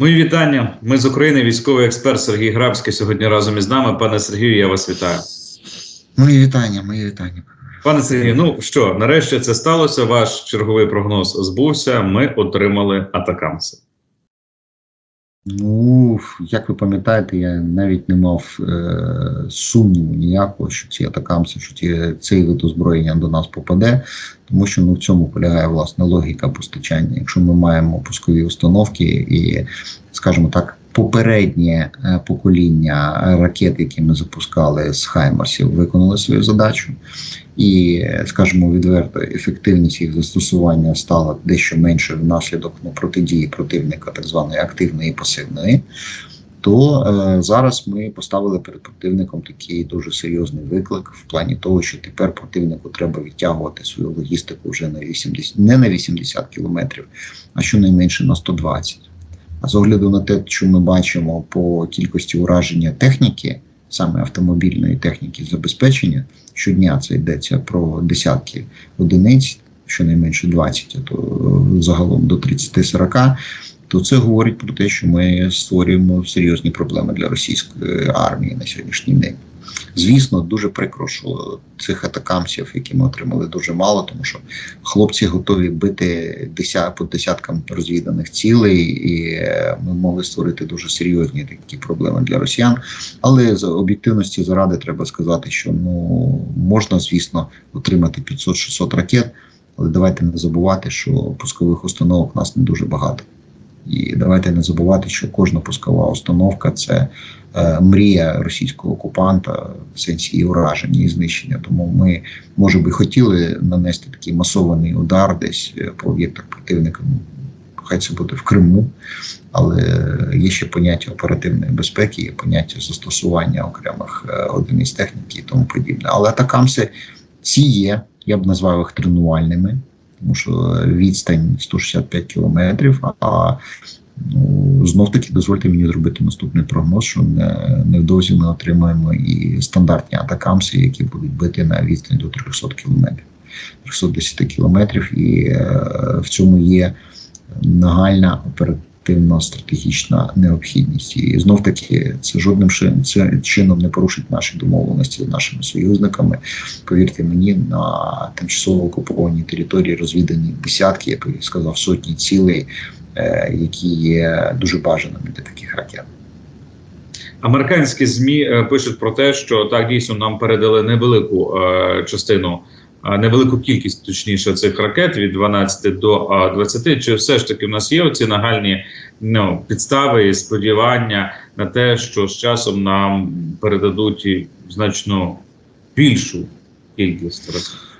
Мої вітання. Ми з України. Військовий експерт Сергій Грабський сьогодні разом із нами. Пане Сергію, я вас вітаю. Мої вітання, мої вітання. Пане Сергію, ну що, нарешті це сталося. Ваш черговий прогноз збувся. Ми отримали атакамси. Ну, як ви пам'ятаєте, я навіть не мав е, сумніву ніякого, що ці атакамси, що ці, цей вид озброєння до нас попаде, тому що ну, в цьому полягає власне логіка постачання. Якщо ми маємо пускові установки і, скажімо так, попереднє е, покоління ракет, які ми запускали з Хаймарсів, виконали свою задачу. І, скажімо, відверто ефективність їх застосування стала дещо менше внаслідок ну, протидії противника, так званої активної і пасивної. То е, зараз ми поставили перед противником такий дуже серйозний виклик в плані того, що тепер противнику треба відтягувати свою логістику вже на 80, не на 80 кілометрів, а щонайменше на 120. З огляду на те, що ми бачимо по кількості ураження техніки, саме автомобільної техніки забезпечення, щодня це йдеться про десятки одиниць, щонайменше 20, а то загалом до 30-40, то це говорить про те, що ми створюємо серйозні проблеми для російської армії на сьогоднішній день. Звісно, дуже прикро, що цих атакамсів, які ми отримали, дуже мало, тому що хлопці готові бити десят, по десяткам розвіданих цілей, і е, ми могли створити дуже серйозні такі проблеми для росіян. Але з об'єктивності заради треба сказати, що ну можна, звісно, отримати 500-600 ракет, але давайте не забувати, що пускових установок у нас не дуже багато. І давайте не забувати, що кожна пускова установка це мрія російського окупанта в сенсі і ураження і знищення. Тому ми, може би, хотіли нанести такий масований удар десь е, по об'єктах противника. Ну, Хай це буде в Криму, але є ще поняття оперативної безпеки, є поняття застосування окремих е, одиниць техніки і тому подібне. Але атакамси ці є, я б назвав їх тренувальними тому що відстань 165 кілометрів. А знов таки дозвольте мені зробити наступний прогноз, що не, невдовзі ми отримаємо і стандартні атакамси, які будуть бити на відстань до 300 кілометрів, 310 кілометрів, і е, в цьому є нагальна оперативна стратегічна необхідність. І знов таки це жодним чином не порушить наші домовленості з нашими союзниками. Повірте мені, на тимчасово окупованій території розвідані десятки, я сказав, сотні цілей, які є дуже бажаними для таких ракет. Американські змі е, пишуть про те, що так дійсно нам передали невелику е, частину. Невелику кількість, точніше, цих ракет від 12 до 20. Чи все ж таки в нас є оці нагальні ну, підстави і сподівання на те, що з часом нам передадуть значно більшу кількість ракет?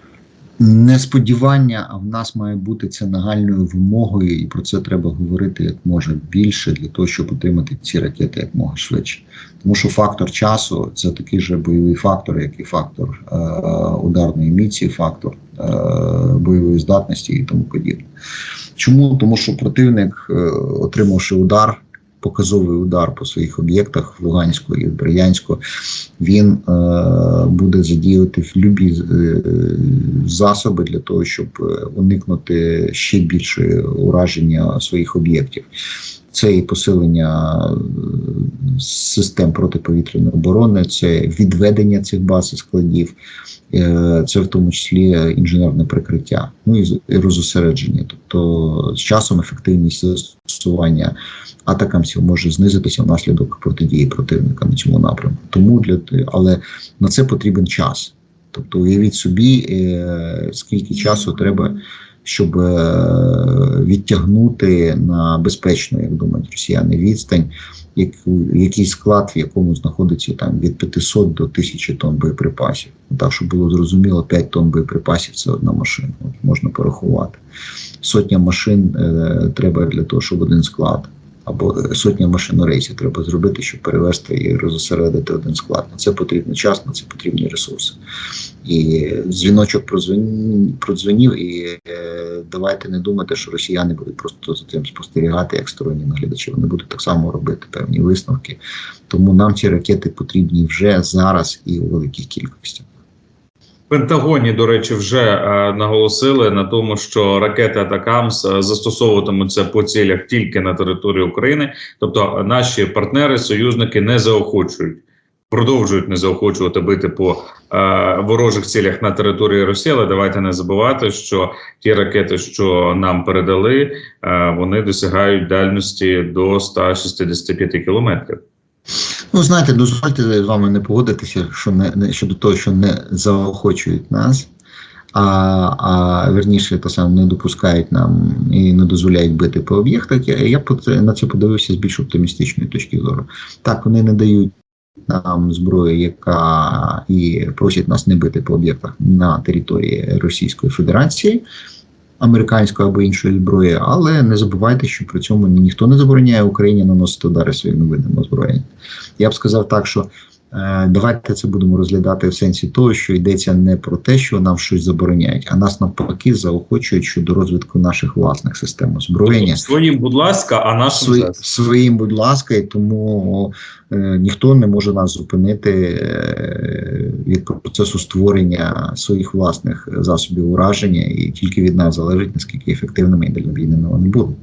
Не сподівання, а в нас має бути це нагальною вимогою, і про це треба говорити як може більше для того, щоб отримати ці ракети як мога швидше. Тому що фактор часу це такий же бойовий фактор, як і фактор е, ударної міці, фактор е, бойової здатності і тому подібне. Чому? Тому що противник, е, отримавши удар показовий удар по своїх об'єктах в Луганську і в Брянську, він е, буде задіяти любі е, засоби для того, щоб е, уникнути ще більше ураження своїх об'єктів. Це і посилення систем протиповітряної оборони, це відведення цих баз і складів, це в тому числі інженерне прикриття, ну і розосередження. Тобто з часом ефективність застосування атакамсів може знизитися внаслідок протидії противника на цьому напрямку. Тому для але на це потрібен час. Тобто, уявіть собі, е, скільки часу треба, щоб е, відтягнути на безпечну, як думають росіяни, відстань, який склад, в якому знаходиться там від 500 до 1000 тонн боєприпасів. Так, щоб було зрозуміло, 5 тонн боєприпасів це одна машина. От Можна порахувати. Сотня машин е, треба для того, щоб один склад або сотня машинорейсів треба зробити, щоб перевести і розосередити один склад. На це потрібно час, на це потрібні ресурси. І дзвіночок продзвонів, і е, давайте не думати, що росіяни будуть просто за цим спостерігати як сторонні наглядачі. Вони будуть так само робити певні висновки. Тому нам ці ракети потрібні вже зараз і у великих кількостях. Пентагоні, до речі, вже е, наголосили на тому, що ракети Атакамс е, застосовуватимуться по цілях тільки на території України. Тобто, наші партнери, союзники не заохочують, продовжують не заохочувати бити по е, ворожих цілях на території Росії. Але давайте не забувати, що ті ракети, що нам передали, е, вони досягають дальності до 165 кілометрів. Ну, знаєте, дозвольте з вами не погодитися, що не, не щодо того, що не заохочують нас, а, а верніше то саме не допускають нам і не дозволяють бити по об'єктах. Я, я на це подивився з більш оптимістичної точки зору. Так, вони не дають нам зброю, яка і просять нас не бити по об'єктах на території Російської Федерації. Американської або іншої зброї, але не забувайте, що при цьому ніхто не забороняє Україні наносити удари своїми видами озброєння. Я б сказав так, що е, давайте це будемо розглядати в сенсі того, що йдеться не про те, що нам щось забороняють, а нас навпаки заохочують щодо розвитку наших власних систем озброєння. Своїм, будь ласка, а нашим Свої, своїм, будь ласка, і тому е, ніхто не може нас зупинити е, від процесу створення своїх власних засобів ураження, і тільки від нас залежить наскільки ефективними і дальнобійними вони будуть.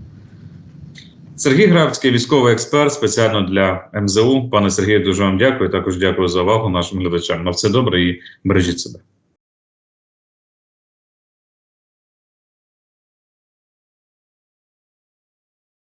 Сергій Гравський, військовий експерт, спеціально для МЗУ. Пане Сергію, дуже вам дякую. Також дякую за увагу нашим глядачам. На все добре і бережіть себе.